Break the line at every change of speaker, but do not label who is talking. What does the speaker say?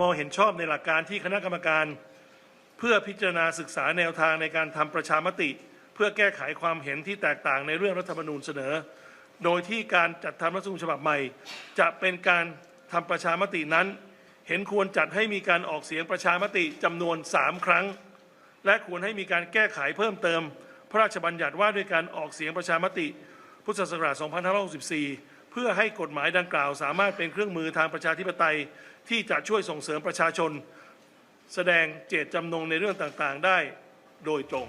มเห็นชอบในหลักการที่คณะกรรมการ เพื่อพิจารณาศึกษาแนวทางในการทำประชามติ เพื่อแก้ไขความเห็นที่แตกต่างในเรื่องรัฐธรรมนูญเสนอ โดยที่การจัดทำรัฐธรรมนูญฉบับใหม่ จะเป็นการทำประชามตินั้น เห็นควรจัดให้มีการออกเสียงประชามติจำนวน 3 ครั้ง และควรให้มีการแก้ไขเพิ่มเติม พระราชบัญญัติว่าด้วยการออกเสียงประชามติ พุทธศักราช 2564 เพื่อให้กฎหมายดังกล่าว สามารถเป็นเครื่องมือทางประชาธิปไตย ที่จะช่วยส่งเสริมประชาชน แสดงเจตจำนงในเรื่องต่างๆ ได้โดยตรง